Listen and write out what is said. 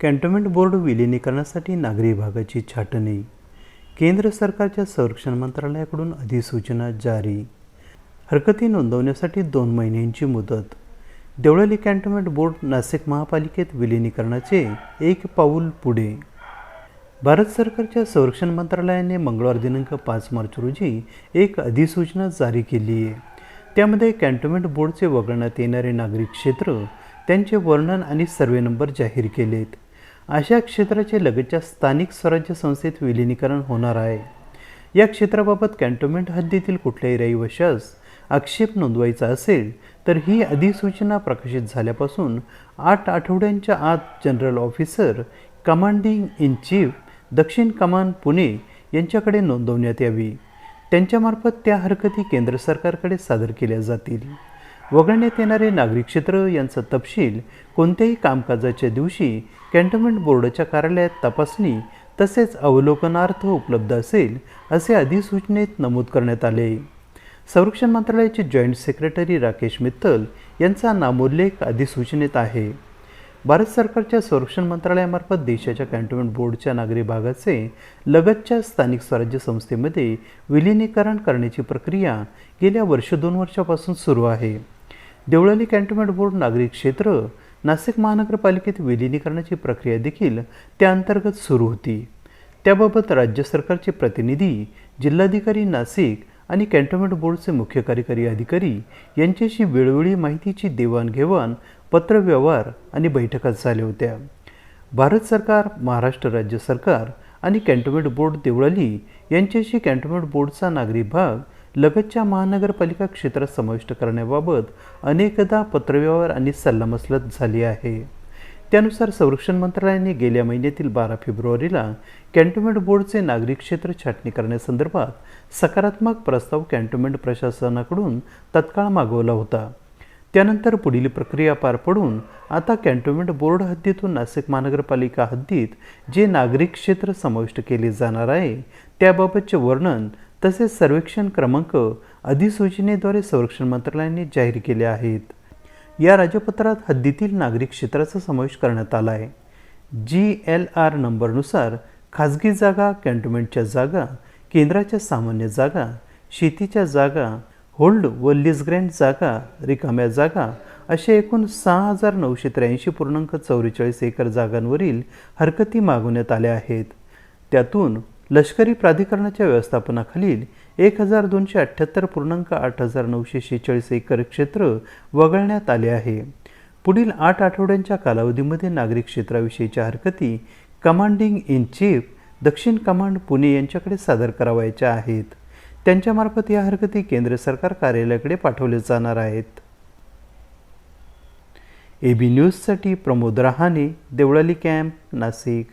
Cantonment board विलिनीकरणासाठी नागरी भागाची छाटणी केंद्र सरकारच्या संरक्षण मंत्रालयाकडून अधिसूचना जारी. हरकती नोंदवण्यासाठी दोन महिन्यांची मुदत. देवळाली कॅन्टोन्मेंट बोर्ड नाशिक महापालिकेत विलिनीकरणाचे एक पाऊल पुढे. भारत सरकारच्या संरक्षण मंत्रालयाने मंगळवार दिनांक पाच मार्च रोजी एक अधिसूचना जारी केली आहे. त्यामध्ये कॅन्टोन्मेंट बोर्डचे वगळण्यात येणारे नागरिक क्षेत्र त्यांचे वर्णन आणि सर्वे नंबर जाहीर केलेत. अशा क्षेत्राचे लगतच्या स्थानिक स्वराज्य संस्थेत विलिनीकरण होणार आहे. या क्षेत्राबाबत कॅन्टोन्मेंट हद्दीतील कुठल्याही रहिवशास आक्षेप नोंदवायचा असेल तर ही अधिसूचना प्रकाशित झाल्यापासून आठ आठवड्यांच्या आत general officer commanding in chief दक्षिण कमान पुणे यांच्याकडे नोंदवण्यात यावी. त्यांच्यामार्फत त्या हरकती केंद्र सरकारकडे सादर केल्या जातील. वगळण्यात येणारे नागरिक क्षेत्र यांचा तपशील कोणत्याही कामकाजाच्या दिवशी कॅन्टोन्मेंट बोर्डाच्या कार्यालयात तपासणी तसेच अवलोकनार्थ उपलब्ध असेल असे अधिसूचनेत नमूद करण्यात आले. संरक्षण मंत्रालयाचे जॉईंट सेक्रेटरी राकेश मित्तल यांचा नामोल्लेख अधिसूचनेत आहे. भारत सरकारच्या संरक्षण मंत्रालयामार्फत देशाच्या कॅन्टोन्मेंट बोर्डच्या नागरी भागाचे लगतच्या स्थानिक स्वराज्य संस्थेमध्ये विलिनीकरण करण्याची प्रक्रिया गेल्या वर्ष दोन वर्षापासून सुरू आहे. देवळाली कॅन्टोन्मेंट बोर्ड नागरिक क्षेत्र नाशिक महानगरपालिकेत विलिनीकरणाची प्रक्रिया देखील त्या अंतर्गत सुरू होती. त्याबाबत राज्य सरकारचे प्रतिनिधी जिल्हाधिकारी नाशिक आणि कॅन्टोन्मेंट बोर्डचे मुख्य कार्यकारी अधिकारी यांच्याशी वेळोवेळी माहितीची देवाणघेवाण पत्रव्यवहार आणि बैठका झाल्या होत्या. भारत सरकार महाराष्ट्र राज्य सरकार आणि कॅन्टोन्मेंट बोर्ड देवळाली यांच्याशी कॅन्टोन्मेंट बोर्डचा नागरी भाग लगतच्या महानगरपालिका क्षेत्रात समाविष्ट करण्याबाबत अनेकदा पत्रव्यवहार आणि सल्लामसलत झाली आहे. त्यानुसार संरक्षण मंत्रालयाने गेल्या महिन्यातील बारा फेब्रुवारीला कॅन्टोन्मेंट बोर्डचे नागरिक क्षेत्र छाटणी करण्यासंदर्भात सकारात्मक प्रस्ताव कॅन्टोन्मेंट प्रशासनाकडून तत्काळ मागवला होता. त्यानंतर पुढील प्रक्रिया पार पडून आता कॅन्टोन्मेंट बोर्ड हद्दीतून नाशिक महानगरपालिका हद्दीत जे नागरिक क्षेत्र समाविष्ट केले जाणार आहे त्याबाबतचे वर्णन तसेच सर्वेक्षण क्रमांक अधिसूचनेद्वारे संरक्षण मंत्रालयाने जाहीर केले आहेत. या राजपत्रात हद्दीतील नागरिक क्षेत्राचा समावेश करण्यात आला आहे. जी एल आर नंबरनुसार खाजगी जागा कॅन्टोमेंटच्या जागा केंद्राच्या सामान्य जागा शेतीच्या जागा होल्ड व लिसग्रँड जागा रिकाम्या जागा असे एकूण सहा हजार नऊशे त्र्याऐंशी पूर्णांक चौवेचाळीस एकर जागांवरील हरकती मागवण्यात आल्या आहेत. त्यातून लष्करी प्राधिकरणाच्या व्यवस्थापनाखालील एक हजार दोनशे अठ्ठ्याहत्तर पूर्णांक आठ हजार नऊशे शेहेचाळीस एकर क्षेत्र वगळण्यात आले आहे. पुढील आठ आठवड्यांच्या कालावधीमध्ये नागरिक क्षेत्राविषयीच्या हरकती कमांडिंग इन चीफ दक्षिण कमांड पुणे यांच्याकडे सादर करावयाच्या आहेत. त्यांच्यामार्फत या हरकती केंद्र सरकार कार्यालयाकडे पाठवले जाणार आहेत. ए बी न्यूजसाठी प्रमोद रहाणे देवळाली कॅम्प नाशिक.